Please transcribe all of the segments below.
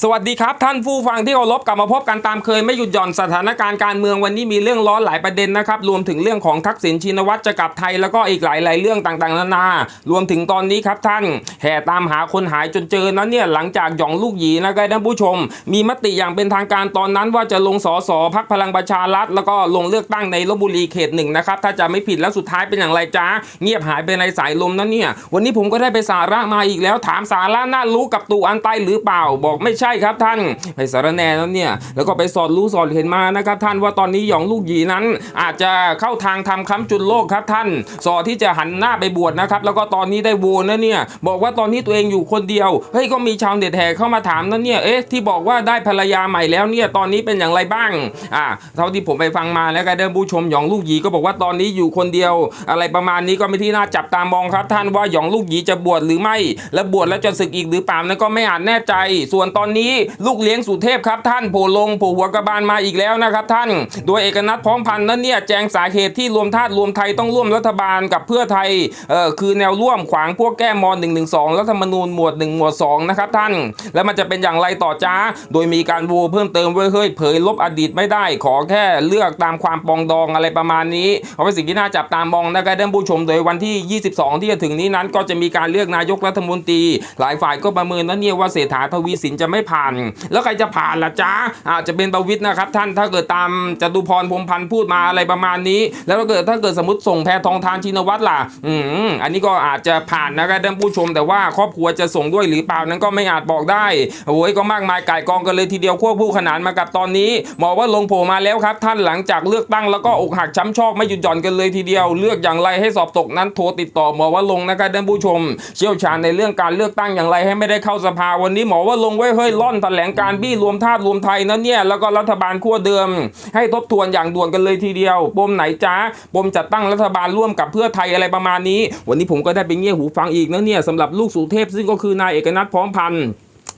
สวัสดีครับท่านผู้ฟังที่เคารพกลับมาพบกันตามเคยไม่หยุดหย่อนสถานการณ์การเมืองวันนี้มีเรื่องร้อนหลายประเด็นนะครับรวมถึงเรื่องของทักษิณชินวัตรจะกลับไทยแล้วก็อีกหลาย ๆ เรื่องต่างๆนานารวมถึงตอนนี้ครับท่านแห่ตามหาคนหายจนเจอนั้นเนี่ยหลังจากหยองลูกหยีนะครับท่านผู้ชม มีมติอย่างเป็นทางการตอนนั้นว่าจะลงสสพักพลังประชารัฐแล้วก็ลงเลือกตั้งในลบบุรีเขตหนึ่งนะครับถ้าจะไม่ผิดแล้วสุดท้ายเป็นอย่างไรจ้าเงียบหายไปในสายลมนั้นเนี่ยวันนี้ผมก็ได้ไปสาระมาอีกแล้วถามสาระน่ารู้กับตูอันไตหรือเปล่าบอกไม่ใช่ครับท่านไปสารแนแล้วเนี่ยแล้วก็ไปสอดรู้สอดเห็นมานะครับท่านว่าตอนนี้หยองลูกหยีนั้น อาจจะเข้าทางทำค้ำจุนโลกครับท่าน สอที่จะหันหน้าไปบวชนะครับแล้วก็ตอนนี้ได้โวนนะเนี่ยบอกว่าตอนนี้ตัวเองอยู่คนเดียวเฮ้ยก็มีชาวเน็ตแห่เข้ามาถามนะเนี่ยเอ๊ะที่บอกว่าได้ภรรยาใหม่แล้วเนี่ยตอนนี้เป็นอย่างไรบ้างอ่าเท่าที่ผมไปฟังมาแล้วก็เดินผู้ชมหยองลูกหยีก็บอกว่าตอนนี้อยู่คนเดียว อะไรประมาณนี้ก็ไม่ที่น่าจับตามองครับท่านว่าหยองลูกหยีจะบวชหรือไม่ และบวชแล้วจะศึกอีกหรือเปล่านั้นก็ไม่อาจแน่ใจ ส่วนตอนนี้ลูกเลี้ยงสุเทพครับท่านโผล่ลงโผล่หัวกระบาลมาอีกแล้วนะครับท่าน โดยเอกนัทพร้อมพันธ์นั้นเนี่ยแจงสาเหตุที่รวมธาตุรวมไทยต้องร่วมรัฐบาลกับเพื่อไทยเออคือแนวร่วมขวางพวกแก้ม .112 รัฐธรรมนูญหมวด 1 หมวด 2 นะครับท่าน แล้วมันจะเป็นอย่างไรต่อจ้า โดยมีการโวเพิ่มเติมไว้เฮ้ยเผยลบอดีตไม่ได้ ขอแค่เลือกตามความปองดองอะไรประมาณนี้เอาเป็นสิ่งที่น่าจับตามองนะครับท่านผู้ชมโดยวันที่ 22 ที่จะถึงนี้นั้นก็จะมีการเลือกนายกรัฐมนตรี หลายฝ่ายก็ประเมินนะเนี่ยว่าเศรษฐาทวีสินจะไม่ผ่าน แล้วใครจะผ่านล่ะจ้าอาจจะเป็นประวิทย์นะครับ ท่านถ้าเกิดตามจตุพรพรมพันธ์พูดมาอะไรประมาณนี้ แล้วถ้าเกิดถ้าเกิดสมมติส่งแพทองทานชินวัตรล่ะ อืมอันนี้ก็อาจจะผ่านนะครับท่านผู้ชม แต่ว่าครอบครัวจะส่งด้วยหรือเปล่านั้นก็ไม่อาจบอกได้โอ้ยก็มากมายก่ายกองกันเลยทีเดียวควบคู่ขนานมากับตอนนี้หมอว่าลงโผล่มาแล้วครับ ท่านหลังจากเลือกตั้งแล้วก็อกหักช้ำชอกไม่หยุดหย่อนกันเลยทีเดียว เลือกอย่างไรให้สอบตกนั้นโทรติดต่อหมอว่าลงนะครับท่านผู้ชม เชี่ยวชาญในเรื่องการเลือกตั้งอย่างไรให้ไม่ได้เข้าสภาวันนี้หมอว่าลงไว้เฮ้ยล่อนแถลงการบี้รวมธาตุรวมไทยนั้นเนี่ยแล้วก็รัฐบาลขั้วเดิม ให้ทบทวนอย่างด่วนกันเลยทีเดียว ปมไหนจ้าปมจัดตั้งรัฐบาลร่วมกับเพื่อไทยอะไรประมาณนี้ วันนี้ผมก็ได้ไปเงี่ยหูฟังอีกนะเนี่ยสำหรับลูกสุเทพซึ่งก็คือนายเอกนัทพร้อมพันธ์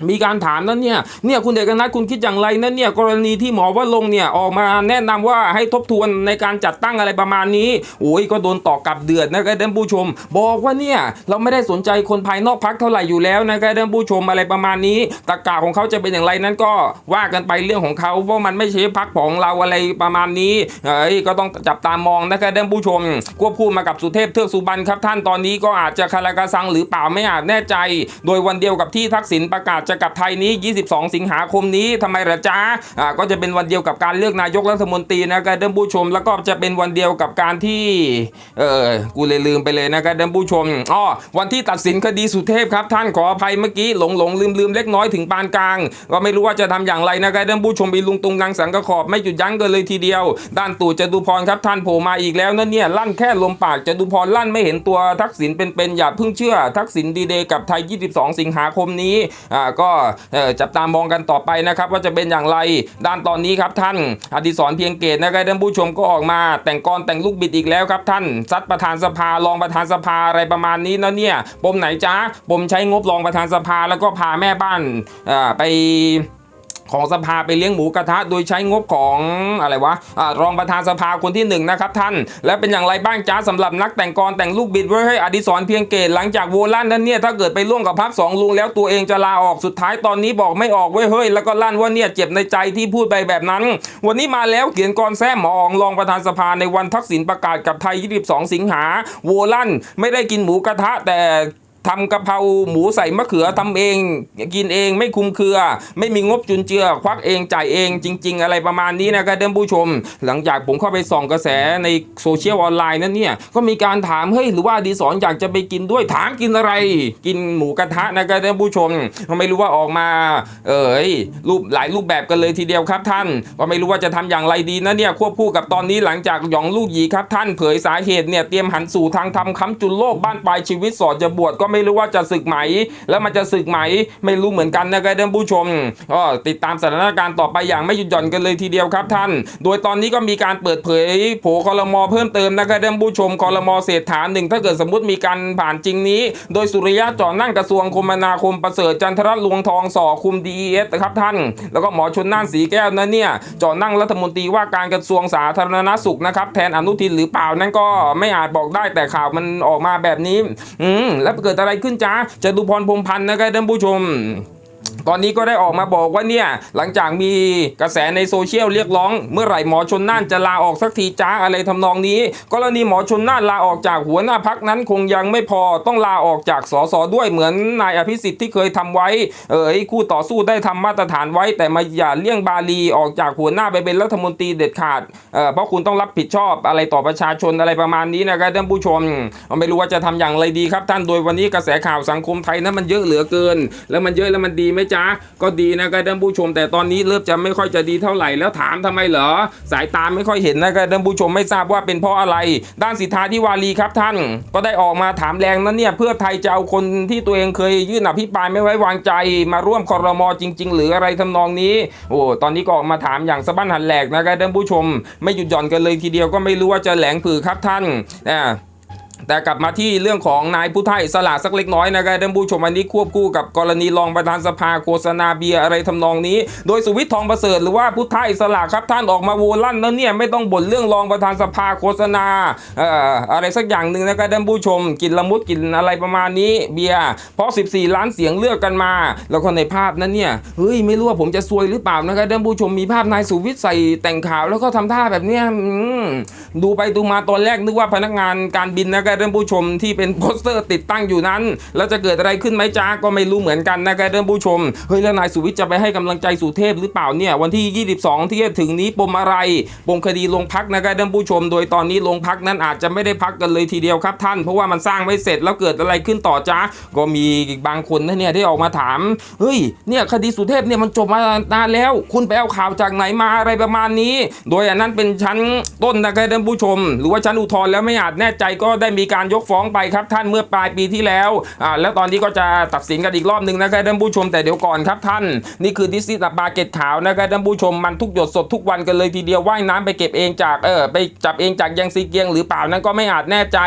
มีการถามนั้นเนี่ย เนี่ยคุณเอกนัทคุณคิดอย่างไรนั้นเนี่ยกรณีที่หมอว่าลงเนี่ยออกมาแนะนำว่าให้ทบทวนในการจัดตั้งอะไรประมาณนี้ โอ้ยก็โดนต่อกลับเดือดนะครับท่านผู้ชม บอกว่าเนี่ยเราไม่ได้สนใจคนภายนอกพักเท่าไหร่อยู่แล้วนะครับท่านผู้ชมอะไรประมาณนี้ตะกาของเขาจะเป็นอย่างไรนั้นก็ว่ากันไปเรื่องของเขาเพราะมันไม่ใช่พักของเราอะไรประมาณนี้เอ้ยก็ต้องจับตามองนะครับท่านผู้ชมควบคู่มากับสุเทพเทือกสุบรรณครับท่านตอนนี้ก็อาจจะคาราคาซังหรือเปล่าไม่อาจแน่ใจ โดยวันเดียวกับที่ทักษิณประกาศจะกลับไทยนี้ 22 สิงหาคมนี้ทำไมล่ะจ๊ะอ่าก็จะเป็นวันเดียวกับการเลือกนายกรัฐมนตรีนะครับท่านผู้ชม แล้วก็จะเป็นวันเดียวกับการที่เออกูเลยลืมไปเลยนะครับท่านผู้ชมอ๋อวันที่ตัดสินคดีสุเทพครับ ท่านขออภัยเมื่อกี้หลงหลงลืมลืมเล็กน้อยถึงปานกลาง ก็ไม่รู้ว่าจะทำอย่างไรนะครับท่านผู้ชมมีลุงตุงนางสังกะขอบไม่หยุดยั้งกันเลยทีเดียว ด้านตู่จตุพรครับท่านโผล่มาอีกแล้วนั่นเนี่ยลั่นแค่ลมปากจตุพรลั่นไม่เห็นตัวทักษิณเป็นๆอย่าเพิ่งเชื่อ ทักษิณดีเดย์กับไทย 22 สิงหาคมนี้อ่าก็จับตามองกันต่อไปนะครับว่าจะเป็นอย่างไรด้านตอนนี้ครับท่านอดิศรเพียงเกตนะครับท่านผู้ชมก็ออกมา แต่งกรแต่งลูกบิดอีกแล้วครับท่านซัดประธานสภารองประธานสภาอะไรประมาณนี้นะเนี่ยปมไหนจ้าปมใช้งบรองประธานสภาแล้วก็พาแม่บ้านไป ของสภาไปเลี้ยงหมูกระทะ โดยใช้งบของอะไรวะอะรองประธานสภาคนที่หนึ่งนะครับท่าน และเป็นอย่างไรบ้างจ้าสำหรับนักแต่งกรแต่งลูกบิดไว้ให้อดิศรเพียงเกตหลังจากโวลั่นนั้นเนี่ยถ้าเกิดไปร่วมกับพักสองลุงแล้วตัวเองจะลาออกสุดท้ายตอนนี้บอกไม่ออกเว้ยเฮ้ยแล้วก็ลั่นว่าเนี่ยเจ็บในใจที่พูดไปแบบนั้น วันนี้มาแล้วเขียนกรแซมหมออองรองประธานสภาในวันทักษิณประกาศกับไทย 22 สิงหาโวลั่นไม่ได้กินหมูกระทะแต่ ทำกะเพราหมูใส่มะเขือทำเองกินเองไม่คุมเครือ ไม่มีงบจุนเจือ ควักเองจ่ายเองจริง ๆ อะไรประมาณนี้นะครับท่านผู้ชม หลังจากผมเข้าไปส่องกระแสในโซเชียลออนไลน์นั้นเนี่ยก็มีการถามเฮ้ยหรือว่าดีสอนอยากจะไปกินด้วยถามกินอะไร กินหมูกระทะนะครับท่านผู้ชมก็ไม่รู้ว่าออกมา เอยรูปหลายรูปแบบกันเลยทีเดียวครับท่านก็ไม่รู้ว่าจะทำอย่างไรดีนะเนี่ยควบคู่กับตอนนี้หลังจากหยองลูกหยีครับท่านเผยสาเหตุเนี่ยเตรียมหันสู่ทางทำค้ำจุนโลกบ้านปลายชีวิตสอดจะบวชก็ไม่รู้ว่าจะศึกไหม แล้วมันจะศึกไหม ไม่รู้เหมือนกันนะครับท่านผู้ชมก็ติดตามสถานการณ์ต่อไปอย่างไม่หยุดหย่อนกันเลยทีเดียวครับท่าน โดยตอนนี้ก็มีการเปิดเผยโผคอรมอเพิ่มเติมนะครับท่านผู้ชมคอรมอเศรษฐาหนึ่งถ้าเกิดสมมติมีการผ่านจริงนี้ โดยสุริยะจอนั่งกระทรวงคมนาคมประเสริฐจันทรลวงทองสอคุมดีเอสครับท่าน แล้วก็หมอชนน่านสีแก้วนั้นเนี่ยจอนั่งรัฐมนตรีว่าการกระทรวงสาธารณสุขนะครับแทนอนุทินหรือเปล่านั่นก็ไม่อาจบอกได้แต่ข่าวมันออกมาแบบนี้ อืมแล้วเกิดอะไรขึ้นจ้าจตุพรพรมพันธ์นะครับท่านผู้ชม ตอนนี้ก็ได้ออกมาบอกว่าเนี่ยหลังจากมีกระแสในโซเชียลเรียกร้อง เมื่อไหร่หมอชนน่านจะลาออกสักทีจ้าอะไรทำนองนี้ กรณีหมอชนน่านลาออกจากหัวหน้าพักนั้นคงยังไม่พอต้องลาออกจากสสด้วยเหมือนนายอภิสิทธิ์ที่เคยทำไว้ เออไอ้คู่ต่อสู้ได้ทำมาตรฐานไว้ แต่มาอย่าเลี่ยงบาลีออกจากหัวหน้าไปเป็นรัฐมนตรีเด็ดขาดเออเพราะคุณต้องรับผิดชอบอะไรต่อประชาชนอะไรประมาณนี้นะครับท่านผู้ชมไม่รู้ว่าจะทำอย่างไรดีครับท่านโดยวันนี้กระแสข่าวสังคมไทยนั้นมันเยอะเหลือเกิน แล้วมันเยอะแล้วมันดีไหมจ๊ะก็ดีนะครับท่านผู้ชม แต่ตอนนี้เริ่มจะไม่ค่อยจะดีเท่าไหร่แล้วถามทำไมเหรอ สายตาไม่ค่อยเห็นนะครับท่านผู้ชมไม่ทราบว่าเป็นเพราะอะไร ด้านสิทธาธิวารีครับท่าน ก็ได้ออกมาถามแรงนั้นเนี่ยเพื่อไทยจะเอาคนที่ตัวเองเคยยื่นอภิปรายไม่ไว้วางใจ มาร่วมคอรมอจริง ๆ หรืออะไรทำนองนี้โอ้ตอนนี้ก็ออกมาถามอย่างสะบั้นหันแหลกนะครับท่านผู้ชม ไม่หยุดหย่อนกันเลยทีเดียวก็ไม่รู้ว่าจะแหลงผือครับท่านอ่า แต่กลับมาที่เรื่องของนายผู้ไทยสละสักเล็กน้อยนะครับท่านผู้ชมวันนี้ควบคู่กับกรณีรองประธานสภาโฆษณาเบียร์อะไรทำนองนี้ โดยสุวิทย์ทองประเสริฐหรือว่าผู้ไทยสละครับท่านออกมาโวลั่นแล้วเนี่ยไม่ต้องบ่นเรื่องรองประธานสภาโฆษณาอะไรสักอย่างหนึ่งนะครับท่านผู้ชมกินละมุดกินอะไรประมาณนี้เบียร์เพราะ 14 ล้านเสียงเลือกกันมา แล้วก็ในภาพนั้นเนี่ยเฮ้ยไม่รู้ว่าผมจะซวยหรือเปล่านะครับท่านผู้ชมมีภาพนายสุวิทย์ใส่แต่งขาวแล้วก็ทำท่าแบบเนี้ยดูไปดูมาตอนแรกนึกว่าพนักงานการบินนะครับท่านผู้ชมที่เป็นโปสเตอร์ติดตั้งอยู่นั้น แล้วจะเกิดอะไรขึ้นไหมจ้าก็ไม่รู้เหมือนกันนะครับท่านผู้ชมเฮ้ยแล้วนายสุวิทย์จะไปให้กำลังใจสุเทพหรือเปล่าเนี่ยวันที่ 22 ที่จะถึงนี้ปมอะไรปมคดีลงพักนะครับท่านผู้ชม โดยตอนนี้ลงพักนั้นอาจจะไม่ได้พักกันเลยทีเดียวครับท่าน เพราะว่ามันสร้างไม่เสร็จแล้วเกิดอะไรขึ้นต่อจ้าก็มีบางคนนะเนี่ยได้ออกมาถามเฮ้ยเนี่ยคดีสุเทพเนี่ยมันจบมานานแล้ว คุณไปเอาข่าวจากไหนมาอะไรประมาณนี้ โดยอันนั้นเป็นชั้นต้นนะครับท่านผู้ชม หรือว่าชั้นอุทธรณ์แล้วไม่อาจแน่ใจก็ได้มีการยกฟ้องไปครับท่านเมื่อปลายปีที่แล้วอ่าแล้วตอนนี้ก็จะตัดสินกันอีกรอบหนึ่งนะครับท่านผู้ชมแต่เดี๋ยวก่อนครับท่าน นี่คือดิสนีย์บาเก็ตขาวนะครับท่านผู้ชมมันทุกหยดสดทุกวันกันเลยทีเดียวว่ายน้ำไปเก็บเองจากเออไปจับเองจากยังซีเกียงหรือเปล่านั้นก็ไม่อาจแน่ใจ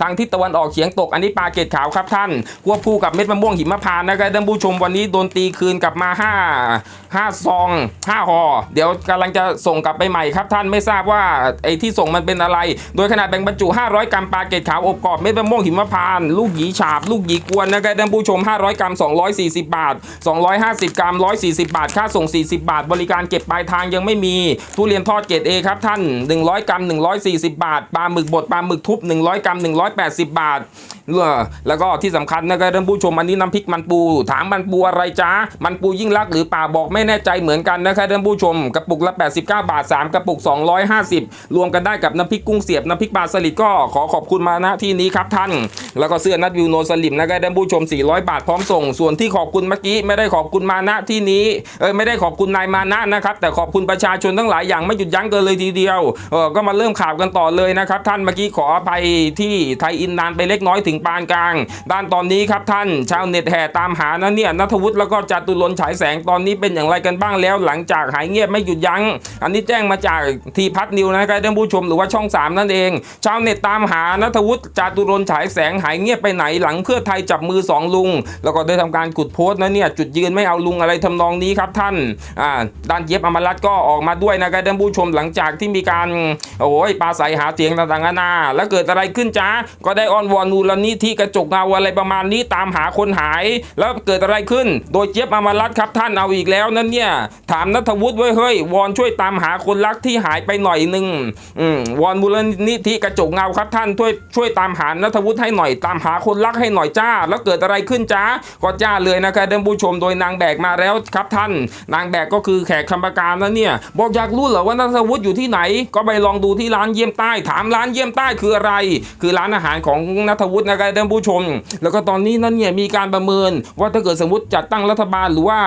ทางทิศตะวันออกเฉียงตกอันนี้ปลาเกตขาวครับท่านควบคู่กับเม็ดมะม่วงหิมพานต์นะครับท่านผู้ชมวันนี้โดนตีคืนกลับมาห้าห้าซองห้าห่อเดี๋ยวกำลังจะส่งกลับไปใหม่ครับท่านไม่ทราบว่าไอ้ที่ส่งมันเป็นอะไร โดยขนาดแบ่งบรรจุ 500 กรัมปลาเกตขาวอบกรอบเม็ดมะม่วงหิมพานต์ลูกหยีฉาบ ลูกหยีกวนนะครับท่านผู้ชม 500 กรัม 240 บาท 250 กรัม 140 บาท ค่าส่ง 40 บาท บริการเก็บปลายทางยังไม่มี ทุเรียนทอดเกรดเอครับท่าน 100 กรัม 140 บาท ปลาหมึกบด ปลาหมึกทุบ 100 กรัม 180 บาทแล้วก็ที่สำคัญนะครับท่านผู้ชมอันนี้น้ำพริกมันปู ถามมันปูอะไรจ้ามันปูยิ่งรักหรือป่าบอกไม่แน่ใจเหมือนกันนะครับท่านผู้ชมกระปุกละ 89 บาท 3 กระปุก 250 รวมกันได้กับน้ำพริกกุ้งเสียบน้ำพริกปลาสลิดก็ขอขอบคุณมาณที่นี้ครับท่าน แล้วก็เสื้อนัดวิวโนสลิมนะครับท่านผู้ชม 400 บาทพร้อมส่ง ส่วนที่ขอบคุณเมื่อกี้ไม่ได้ขอบคุณมาณที่นี้เออไม่ได้ขอบคุณนายมานะนะครับแต่ขอบคุณประชาชนทั้งหลายอย่างไม่หยุดยั้งกันเลยทีเดียวเออก็มาเริ่มข่าวกันต่อเลยนะครับท่านเมื่อกี้ขออภัยที่ไทยอินนานไปเล็กน้อยถึงปานกลาง ด้านตอนนี้ครับท่าน ชาวเน็ตแห่ตามหานะเนี่ยนัทวุฒิแล้วก็จตุรนฉายแสงตอนนี้เป็นอย่างไรกันบ้างแล้ว หลังจากหายเงียบไม่หยุดยัง้ง อันนี้แจ้งมาจากทีพัฒนิวนะครับท่านผู้ชมหรือว่าช่อง 3 นั่นเอง ชาวเน็ตตามหานัทวุฒิจตุรนฉายแสงหายเงียบไปไหนหลังเพื่อไทยจับมือสองลุง แล้วก็ได้ทำการขุดโพสต์นะเนี่ยจุดยืนไม่เอาลุงอะไรทำนองนี้ครับท่านอ่าด้านเย็บอมรัตน์ก็ออกมาด้วยนะครับท่านผู้ชมหลังจากที่มีการโอ้ยปราศัยหาเสียงต่างๆนานาแล้วเกิดอะไรขึ้นจ้าก็ได้อ้อนวอนมูลนิธิกระจกเงาอะไรประมาณนี้ตามหาคนหาย แล้วเกิดอะไรขึ้น โดยเจี๊ยบอมรัตน์ครับท่านเอาอีกแล้วนั่นเนี่ย ถามนัทวุฒิไว้เฮ้ย วอนช่วยตามหาคนรักที่หายไปหน่อยหนึ่งอืมวอนมูลนิธิกระจกเงาครับท่านช่วยช่วยตามหานัทวุฒิให้หน่อย ตามหาคนรักให้หน่อยจ้า แล้วเกิดอะไรขึ้นจ้าก็จ้าเลยนะครับท่านผู้ชมโดยนางแบกมาแล้วครับท่าน นางแบกก็คือแขกคำประการนะเนี่ย บอกอยากรู้เหรอว่านัทวุฒิอยู่ที่ไหน ก็ไปลองดูที่ร้านเยี่ยมใต้ ถามร้านเยี่ยมใต้คืออะไร คือร้านอาหารของนัทวุฒินะครับท่านผู้ชม แล้วก็ตอนนี้นั่นเนี่ยมีการประเมินว่าถ้าเกิดสมมติจัดตั้งรัฐบาลหรือว่า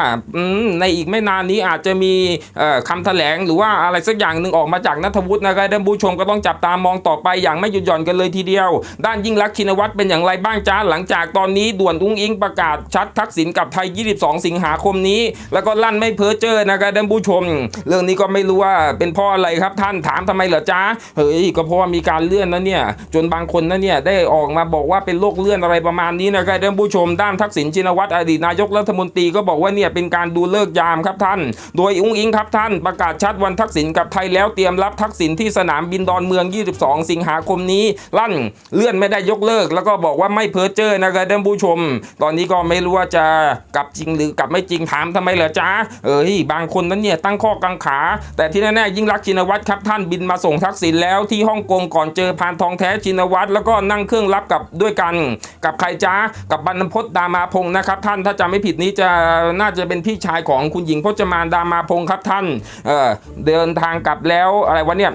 ในอีกไม่นานนี้อาจจะมีเอ่อคำแถลงหรือว่าอะไรสักอย่างหนึ่งออกมาจากนัทวุฒินะครับท่านผู้ชมก็ต้องจับตามองต่อไปอย่างไม่หยุดหย่อนกันเลยทีเดียว ด้านยิ่งรักชินวัตรเป็นอย่างไรบ้างจ้าหลังจากตอนนี้ด่วนอุ้งอิงประกาศชัดทักษิณกับไทย 22 สิงหาคมนี้ แล้วก็ลั่นไม่เพ้อเจ้อนะครับท่านผู้ชม เรื่องนี้ก็ไม่รู้ว่าเป็นเพ่ออะไรครับท่านถามทำไมเหรอจ้าเฮ้ยก็เพราะว่ามีการเลื่อนนะเนี่ยจนบางคนนะเนี่ยได้ออกมาบอกว่าเป็นโรคเลื่อนอะไรประมาณนี้นะครับท่านผู้ชมด้านทักษิณชินวัตรอดีตนายกรัฐมนตรีก็บอกว่าเนี่ยเป็นการดูเลิกษ์ยามครับท่าน โดยอุ้งอิงครับท่านประกาศชัดวันทักษิณกับไทยแล้วเตรียมรับทักษิณที่สนามบินดอนเมือง 22 สิงหาคมนี้ ลั่นเลื่อนไม่ได้ยกเลิก แล้วก็บอกว่าไม่เพ้อเจ้อนะครับท่านผู้ชม ตอนนี้ก็ไม่รู้ว่าจะกลับจริงหรือกลับไม่จริงถามทำไมเหรอจ๊ะเอ้ยบางคนนั้นเนี่ยตั้งข้อกังขา แต่ที่แน่ๆยิ่งรักชินวัตรครับท่านบินมาส่งทักษิณแล้วที่ฮ่องกงก่อนเจอพานทองแท้ชินวัตรแล้วก็นั่งเครื่องรับกับด้วยกัน กับใครจ๊ะกับบรรพตดามาพงศ์นะครับท่านถ้าจำไม่ผิดนี้จะน่าจะเป็นพี่ชายของคุณหญิงพจมานดามาพงครับท่านเเดินทางกลับแล้วอะไรวะเนี่ย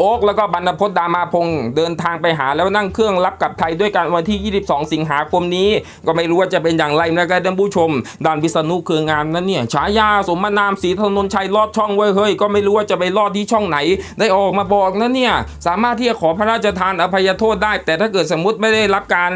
โอ๊กแล้วก็บรรพตดามาพงศ์เดินทางไปหาแล้วนั่งเครื่องรับกลับไทยด้วยกันวันที่ 22 สิงหาคมนี้ ก็ไม่รู้ว่าจะเป็นอย่างไรนะครับท่านผู้ชมด่านวิษณุเครืองามนั้นเนี่ยฉายาสมนามศรีถนนชัยลอดช่องไว้เฮ้ยก็ไม่รู้ว่าจะไปลอดที่ช่องไหน ได้ออกมาบอกนะเนี่ยสามารถที่จะขอพระราชทานอภัยโทษได้ แต่ถ้าเกิดสมมติไม่ได้รับการ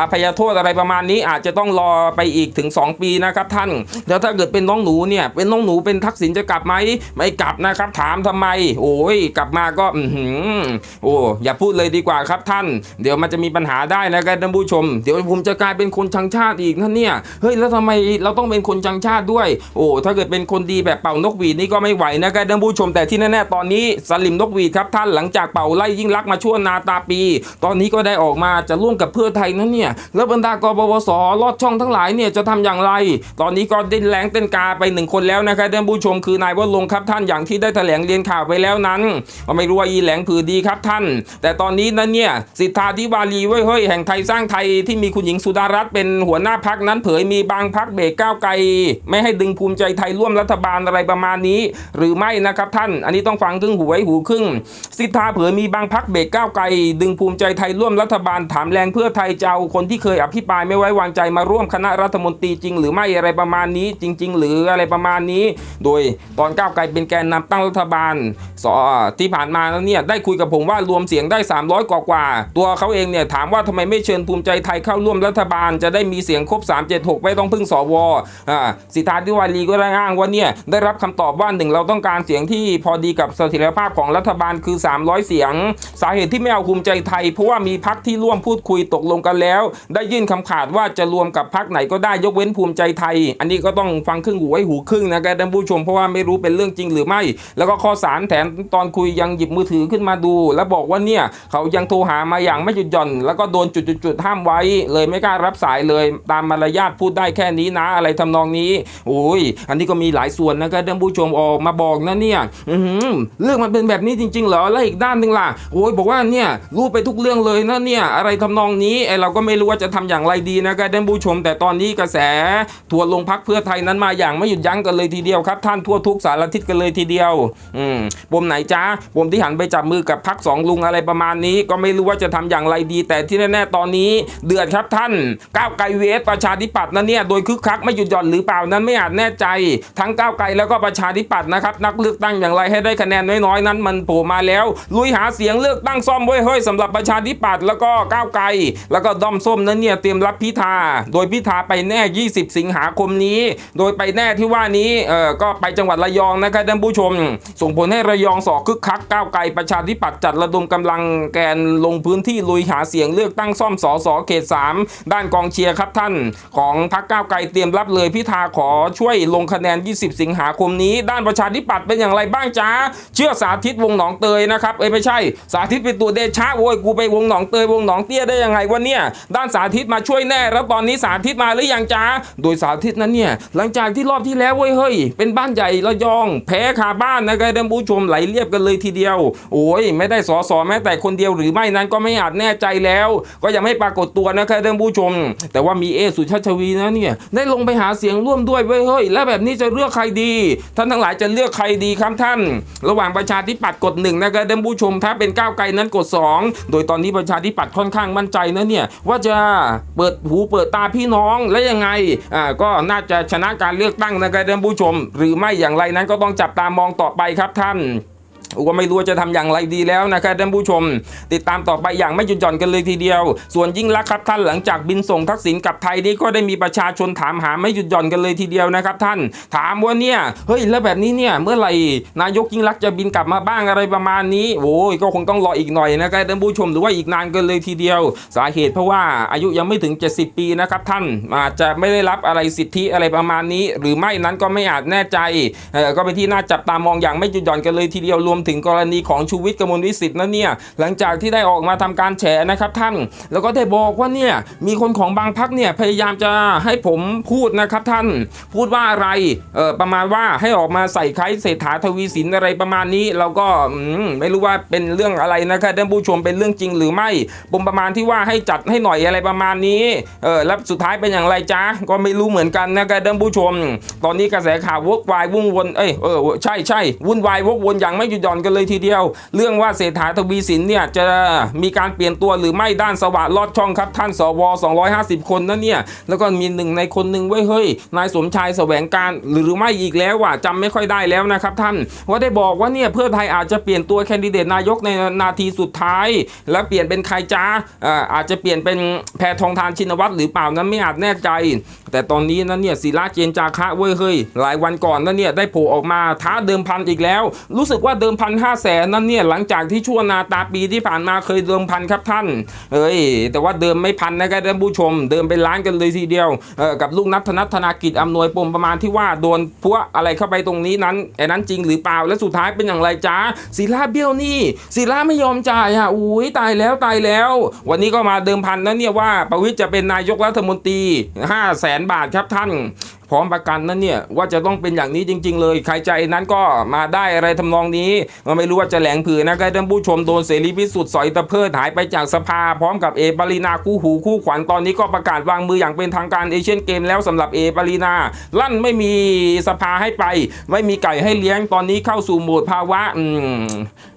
อภัยโทษอะไรประมาณนี้ อาจจะต้องรอไปอีกถึง 2 ปีนะครับท่านแล้วถ้าเกิดเป็นน้องหนูเนี่ยเป็นน้องหนูเป็นทักษิณจะกลับไหมไม่กลับนะครับถามทำไม โอ้ยกลับมาก็อือหือโอ้อย่าพูดเลยดีกว่าครับท่าน เดี๋ยวมันจะมีปัญหาได้นะครับท่านผู้ชม เดี๋ยวผมจะกลายเป็นคนชังชาติอีกนั่นเนี่ยเฮ้ยแล้วทำไมเราต้องเป็นคนชังชาติด้วย โอ้ถ้าเกิดเป็นคนดีแบบเป่านกหวีดนี่ก็ไม่ไหวนะครับท่านผู้ชมแต่ที่แน่ๆตอนนี้สลิมนกหวีดครับท่านหลังจากเป่าไล่ยิ่งลักมาชั่วนาตาปี ตอนนี้ก็ได้ออกมาจะร่วมกับเพื่อไทยนั่นเนี่ยแล้วบรรดากบวสลอดช่องทั้งหลายเนี่ยจะทำอย่างไร ตอนนี้ก็เต้นแรงเต้นกาไปหนึ่งคนแล้วนะครับท่านผู้ชมคือนายวลงครับท่านอย่างที่ได้แถลงเรียนข่าวไปแล้วนั้นไม่รู้ว่าอีแหลงผือดีครับท่าน แต่ตอนนี้นั้นเนี่ยสิทธาธิวารีเว้ยเฮ้ยแห่งไทยสร้างไทยที่มีคุณหญิงสุดารัตน์เป็นหัวหน้าพักนั้นเผยมีบางพักเบรกก้าวไกล ไม่ให้ดึงภูมิใจไทยร่วมรัฐบาลอะไรประมาณนี้ หรือไม่นะครับท่าน อันนี้ต้องฟังครึ่งหูไว้หูครึ่ง สิทธาเผยมีบางพักเบรกก้าวไกล ดึงภูมิใจไทยร่วมรัฐบาลถามแรงเพื่อไทยจะเอาคนที่เคยอภิปรายไม่ไว้วางใจมาร่วมคณะรัฐมนตรีจริง หรือไม่อะไรประมาณนี้จริง ๆ หรืออะไรประมาณนี้ โดยตอนก้าวไกลเป็นแกนนำตั้งรัฐบาลสอที่ผ่านมาแล้วเนี่ยได้คุยกับผมว่ารวมเสียงได้ 300 กว่ากว่า ตัวเขาเองเนี่ยถามว่าทำไมไม่เชิญภูมิใจไทยเข้าร่วมรัฐบาล จะได้มีเสียงครบ 376 ไม่ต้องพึ่งสวอ่าสิทธาธิวารีก็ได้อ้างว่าเนี่ยได้รับคำตอบว่าหนึ่งเราต้องการเสียงที่พอดีกับเสถียรภาพของรัฐบาลคือ 300 เสียง สาเหตุที่ไม่เอาภูมิใจไทย เพราะว่ามีพักที่ร่วมพูดคุยตกลงกันแล้ว ได้ยื่นคำขาดว่าจะรวมกับพักไหนก็ได้ยกเว้นภูมิใจไทย อันนี้ก็ต้องฟังครึ่งหูไว้หูครึ่งนะครับท่านผู้ชมเพราะว่าไม่รู้เป็นเรื่องจริงหรือไม่ แล้วก็ข้อสารแถมตอนคุยยังยิบมือถือขึ้นมาดู แล้วบอกว่าเนี่ยเขายังโทรหามาอย่างไม่หยุดหย่อน แล้วก็โดนจุดๆๆห้ามไว้ เลยไม่กล้ารับสายเลยตามมารยาทพูดได้แค่นี้นะอะไรทำนองนี้โอ้ยอันนี้ก็มีหลายส่วนนะครับท่านผู้ชมออกมาบอกนะเนี่ยอือหือเรื่องมันเป็นแบบนี้จริงๆเหรอแล้วอีกด้านหนึ่งล่ะโอ้ยบอกว่าเนี่ยรู้ไปทุกเรื่องเลยนะเนี่ยอะไรทำนองนี้ไอเราก็ไม่รู้ว่าจะทำอย่างไรดีนะครับท่านผู้ชม แต่ตอนนี้กระแสทัวร์ลงพักเพื่อไทยนั้นมาอย่างไม่หยุดยั้งกันเลยทีเดียวครับ ท่านทั่วทุกสารทิศกันเลยทีเดียว อืมปมไหนจ้าปมที่หันไปจับมือกับพักสองลุงอะไรประมาณนี้ ก็ไม่รู้ว่าจะทำอย่างไรดี แต่ที่แน่ๆตอนนี้ เดือดครับท่านก้าวไกลเวสประชาธิปัตย์นั้นเนี่ยโดยคึกคักไม่หยุดหย่อนหรือเปล่านั้นไม่อาจแน่ใจ ทั้งก้าวไกลแล้วก็ประชาธิปัตย์นะครับนักเลือกตั้งอย่างไรให้ได้คะแนนน้อยๆนั้น มันโผล่มาแล้ว ลุยหาเสียงเลือกตั้งซ่อมไว้ยเฮ้ยสำหรับประชาธิปัตย์แล้วก็ก้าวไกล แล้วก็ด้อมส้มนั้นเนี่ยเตรียมรับพิธา โดยพิธาไปแน่ 20 สิงหาคมนี้ โดยไปแน่ที่ว่านี้เออก็ไปจังหวัดระยองนะครับท่านผู้ชม ส่งผลให้ระยองสอคึกคักก้าวไกลประชาธิปัตย์จัดระดมกำลังแกนลงพื้นที่ลุยหาเสียงเลือกตั้งซ่อมสอสอเขต 3 ด้านกองเชียร์ครับท่าน ของพรรคก้าวไกลเตรียมรับเลยพิธาขอช่วยลงคะแนน 20 สิงหาคมนี้ ด้านประชาธิปัตย์เป็นอย่างไรบ้างจ้าเชื่อสาธิตวงหนองเตยนะครับเอ้ไม่ใช่ สาธิตเป็นตัวเดชะโว้ยกูไปวงหนองเตยวงหนองเตี้ยได้ยังไงวะเนี่ยด้านสาธิตมาช่วยแน่ แล้วตอนนี้สาธิตมาหรือยังจ้าโดยสาธิตนั้นเนี่ยหลังจากที่รอบที่แล้วเว้ยเฮ้ยเป็นบ้านใหญ่ระยอง แพ้คาบ้านนะครับท่านผู้ชมไหลเรียบกันเลยทีเดียวโอ้ยไม่ได้สอสอแม้แต่คนเดียวหรือไม่นั้นก็ไม่อาจแน่ใจแล้ว ก็ยังไม่ปรากฏตัวนะครับท่านผู้ชม แต่ว่ามีเอสุชาติชวีนะเนี่ยได้ลงไปหาเสียงร่วมด้วยเว้ยเฮ้ยแล้วแบบนี้จะเลือกใครดีท่านทั้งหลายจะเลือกใครดีครับท่าน ระหว่างประชาธิปัตย์กดหนึ่งนะครับท่านผู้ชมถ้าเป็นก้าวไกลนั้นกดสองโดยตอนนี้ประชาธิปัตย์ค่อนข้างมั่นใจนะเนี่ยว่าจะเปิดหูเปิดตาพี่น้องและยังไงอ่าก็น่าจะชนะการเลือกตั้งนะครับท่านผู้ชม หรือไม่อย่างไรนั้นก็ต้องจับตามองต่อไปครับท่าน ก็ไม่รู้จะทำอย่างไรดีแล้วนะครับท่านผู้ชม ติดตามต่อไปอย่างไม่หยุดหย่อนกันเลยทีเดียว ส่วนยิ่งรักษณ์ครับท่านหลังจากบินส่งทักษิณกลับไทยนี่ก็ได้มีประชาชนถามหาไม่หยุดหย่อนกันเลยทีเดียวนะครับท่าน ถามว่าเนี่ยเฮ้ยแล้วแบบนี้เนี่ยเมื่อไหร่นายกยิ่งรักษณ์จะบินกลับมาบ้างอะไรประมาณนี้โอ้ยก็คงต้องรออีกหน่อยนะครับท่านผู้ชมหรือว่าอีกนานกันเลยทีเดียว สาเหตุเพราะว่าอายุยังไม่ถึง 70 ปีนะครับท่านอาจจะไม่ได้รับอะไรสิทธิอะไรประมาณนี้ หรือไม่นั้นก็ไม่อาจแน่ใจก็เป็นที่น่าจับตามองอย่างไม่หยุดหย่อนกันเลยทีเดียวรวมถึงกรณีของชูวิทย์กมลวิสิทธิ์นั้นเนี่ยหลังจากที่ได้ออกมาทำการแฉนะครับท่าน แล้วก็ได้บอกว่าเนี่ยมีคนของบางพักเนี่ยพยายามจะให้ผมพูดนะครับท่าน พูดว่าอะไรเออประมาณว่าให้ออกมาใส่ไคล้เศรษฐาทวีสินอะไรประมาณนี้ เราก็ไม่รู้ว่าเป็นเรื่องอะไรนะครับท่านผู้ชมเป็นเรื่องจริงหรือไม่ปมประมาณที่ว่าให้จัดให้หน่อยอะไรประมาณนี้เออแล้วสุดท้ายเป็นอย่างไรจ๊ะก็ไม่รู้เหมือนกันนะครับท่านผู้ชม ตอนนี้กระแสข่าววกวายวุ่นวนเอ้ยเออใช่ใช่วุ่นวายวกวนอย่างไม่หยุดหย่อนกันเลยทีเดียว เรื่องว่าเศรษฐาทวีสินเนี่ยจะมีการเปลี่ยนตัวหรือไม่ด้านสวัสดิ์ลอดช่องครับท่านสว 250 คนนั่นเนี่ยแล้วก็มีหนึ่งในคนหนึ่งไว้ยเฮ้ยนายสมชายแสวงการหรือไม่อีกแล้วว่ะจำไม่ค่อยได้แล้วนะครับท่านว่าได้บอกว่าเนี่ยเพื่อไทยอาจจะเปลี่ยนตัวแคนดิเดตนายกในนาทีสุดท้าย แล้วเปลี่ยนเป็นใครจ้าอาจจะเปลี่ยนเป็นแพทองทานชินวัตรหรือเปล่านั้นไม่อาจแน่ใจ แต่ตอนนี้นั้นเนี่ยศิระเจนจาคะเว้ยเฮ้ยหลายวันก่อนนั้นเนี่ยได้โผล่ออกมาท้าเดิมพันอีกแล้ว รู้สึกว่าเดิมพันห้าแสนนั้นเนี่ยหลังจากที่ชั่วนาตาปีที่ผ่านมาเคยเดิมพันครับท่านเอ้ยแต่ว่าเดิมไม่พันนะครับท่านผู้ชม เดิมเป็นล้านกันเลยทีเดียวเออกับลูกนัทธนัทธนากิจอำนวยปมประมาณที่ว่าโดนพวกอะไรเข้าไปตรงนี้นั้นไอ้นั้นจริงหรือเปล่าและสุดท้ายเป็นอย่างไรจ้าศิลาเบี้ยวนี่ศิลาไม่ยอมจ่ายอะอุ้ยตายแล้วตายแล้ว วันนี้ก็มาเดิมพันนะเนี่ยว่าประวิตรจะเป็นนายกรัฐมนตรี5 0 0แสนบาทครับท่าน ร้อมประกันนั้นเนี่ยว่าจะต้องเป็นอย่างนี้จริง ๆ เลย ใครใจนั้นก็มาได้อะไรทำนองนี้ก็ไม่รู้ว่าจะแหลงผือนะครับท่านผู้ชมโดนเสรีพิสุทธิ์สอยตะเพิดหายไปจากสภา พร้อมกับเอปรีนาคู่หูคู่ขวัญตอนนี้ก็ประกาศวางมืออย่างเป็นทางการเอเชียนเกมแล้วสำหรับเอปรีนาลั่นไม่มีสภาให้ไป ไม่มีไก่ให้เลี้ยงตอนนี้เข้าสู่โหมดภาวะอืม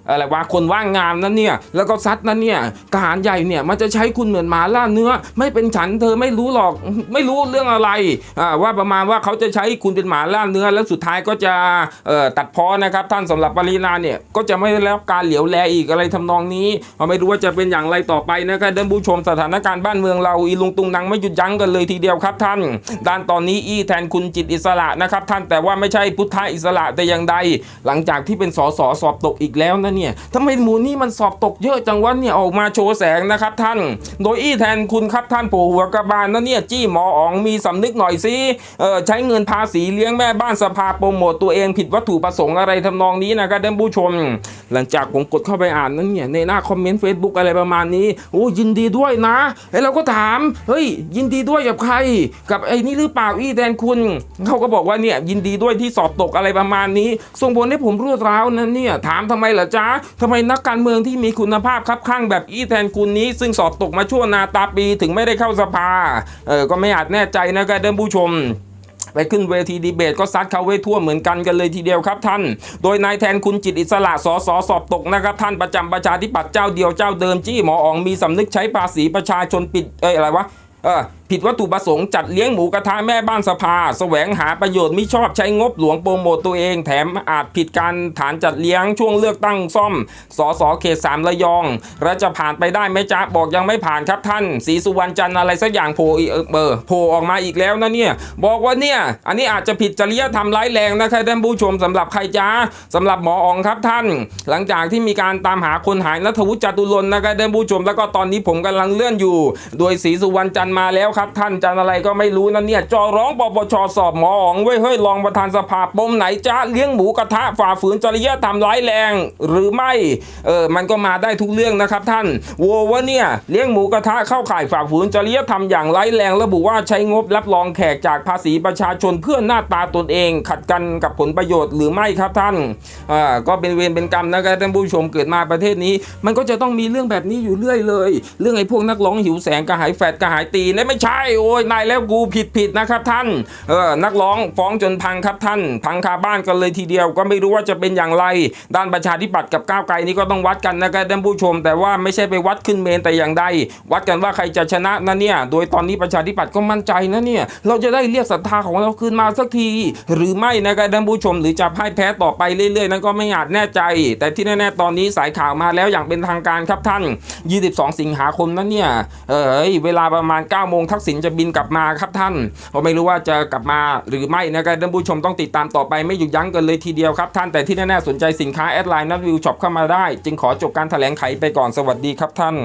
อะไรวะคนว่างงานนั้นเนี่ยแล้วก็ซัดนั้นเนี่ยทหารใหญ่เนี่ยมันจะใช้คุณเหมือนหมาล่าเนื้อ ไม่เป็นฉันเธอไม่รู้หรอกไม่รู้เรื่องอะไรว่าประมาณว่าเขาจะใช้คุณเป็นหมาล่าเนื้อ แล้วสุดท้ายก็จะตัดพ้อนะครับ ท่านสำหรับปรินาเนี่ยก็จะไม่ได้รับการเหลียวแลอีกอะไรทำนองนี้เราไม่รู้ว่าจะเป็นอย่างไรต่อไปนะครับท่านผู้ชมสถานการณ์บ้านเมืองเราอีลุงตุงนังไม่หยุดยั้งกันเลยทีเดียวครับท่านด้านตอนนี้อีแทนคุณจิตอิสระนะครับ ท่านแต่ว่าไม่ใช่พุทธอิสระแต่อย่างใด หลังจากที่เป็นสสสอบตกอีกแล้วนะเนี่ยทำไมหมูนี่มันสอบตกเยอะจังวะเนี่ยออกมาโชว์แสงนะครับท่าน โดยอี้แทนคุณครับท่านโผล่หัวกระบาลนะเนี่ยจี้หมออ๋องมีสำนึกหน่อยสิเออใช้เงินภาษีเลี้ยงแม่บ้านสภาโปรโมตตัวเองผิดวัตถุประสงค์อะไรทำนองนี้นะครับท่านผู้ชม หลังจากผมกดเข้าไปอ่านนั้นเนี่ยในหน้าคอมเมนต์ Facebook อะไรประมาณนี้โอ้ยินดีด้วยนะไอ้เราก็ถามเฮ้ยยินดีด้วยกับใคร กับไอ้นี่หรือเปล่าอี้แทนคุณเขาก็บอกว่าเนี่ยยินดีด้วยที่สอบตกอะไรประมาณนี้ส่งผลให้ผมรวดร้าวนั้นเนี่ยถามทำไมล่ะจ๊ะทำไมนักการเมืองที่มีคุณภาพครับข้างแบบอี้แทนคุณนี้ ซึ่งสอบตกมาชั่วนาตาปีถึงไม่ได้เข้าสภาเออก็ไม่อาจแน่ใจนะครับท่านผู้ชมไปขึ้นเวทีดีเบตก็ซัดเขาไว้ทั่วเหมือนกันกันเลยทีเดียวครับท่าน โดยนายแทนคุณจิตอิสระสอสอสอบตกนะครับท่านประจำประชาธิปัตย์เจ้าเดียวเจ้าเดิมจี้หมออ๋องมีสำนึกใช้ภาษีประชาชนปิดเอ้ยอะไรวะเออผิดวัตถุประสงค์จัดเลี้ยงหมูกระทะแม่บ้านสภาแสวงหาประโยชน์มิชอบใช้งบหลวงโปรโมตตัวเองแถมอาจผิดการฐานจัดเลี้ยงช่วงเลือกตั้งซ่อมสสเขตสามระยองแล้วจะผ่านไปได้ไหมจ๊ะบอกยังไม่ผ่านครับท่านศรีสุวรรณจันทร์อะไรสักอย่างโผล่อีกเออเออโผล่ออกมาอีกแล้วนะเนี่ยบอกว่าเนี่ยอันนี้อาจจะผิดจริยธรรมร้ายแรงนะครับท่านผู้ชมสำหรับใครจ้าสำหรับหมออองครับท่าน หลังจากที่มีการตามหาคนหายนัทวุฒิจตุรนนะครับท่านผู้ชมแล้วก็ตอนนี้ผมกำลังเลื่อนอยู่ โดยศรีสุวรรณจันทร์มาแล้วครับท่านจันอะไรก็ไม่รู้นะเนี่ยจอร้องปปชสอบหมออองเว้ยเฮ้ยรองประธานสภาปมไหนจ้าเลี้ยงหมูกระทะฝ่าฝืนจริยธรรมร้ายแรง หรือไม่เออมันก็มาได้ทุกเรื่องนะครับท่านโวว่าเนี่ยเลี้ยงหมูกระทะเข้าข่ายฝ่าฝืนจริยธรรมอย่างร้ายแรง ระบุว่าใช้งบรับรองแขกจากภาษีประชาชนเพื่อหน้าตาตนเอง ขัดกันกับผลประโยชน์หรือไม่ครับท่านอ่าก็เป็นเวรเป็นกรรมนะครับท่านผู้ชมเกิดมาประเทศนี้ มันก็จะต้องมีเรื่องแบบนี้อยู่เรื่อยเลย เรื่องไอ้พวกนักร้องหิวแสงกระหายแฟดกระหายตีนไม่ใช่โอ้ยนายแล้วกูผิดผิดนะครับท่านเออนักร้องฟ้องจนพังครับท่าน พังคาบ้านกันเลยทีเดียวก็ไม่รู้ว่าจะเป็นอย่างไร ด้านประชาธิปัตย์กับก้าวไกลนี่ก็ต้องวัดกันนะครับท่านผู้ชม แต่ว่าไม่ใช่ไปวัดขึ้นเมนแต่อย่างใดวัดกันว่าใครจะชนะนะเนี่ยโดยตอนนี้ประชาธิปัตย์ก็มั่นใจนะเนี่ยเราจะได้เรียกศรัทธาของเราคืนมาสักที หรือไม่นะครับท่านผู้ชม หรือจะพ่ายแพ้ต่อไปเรื่อยๆ นั้นก็ไม่อาจแน่ใจ แต่ที่แน่ๆตอนนี้สายข่าวมาแล้วอย่างเป็นทางการครับท่าน 22 สิงหาคมนั้นเนี่ยเออเวลาประมาณ9โมงทกษิณจะบินกลับมาครับท่านก็ไม่รู้ว่าจะกลับมาหรือไม่นะครับท่านผู้ชมต้องติดตามต่อไปไม่หยุดยั้งกันเลยทีเดียวครับท่านแต่ที่แน่ๆสนใจสินค้าแอดไลน์นัทวิวช็อปเข้ามาได้ จึงขอจบการแถลงไขไปก่อนสวัสดีครับท่าน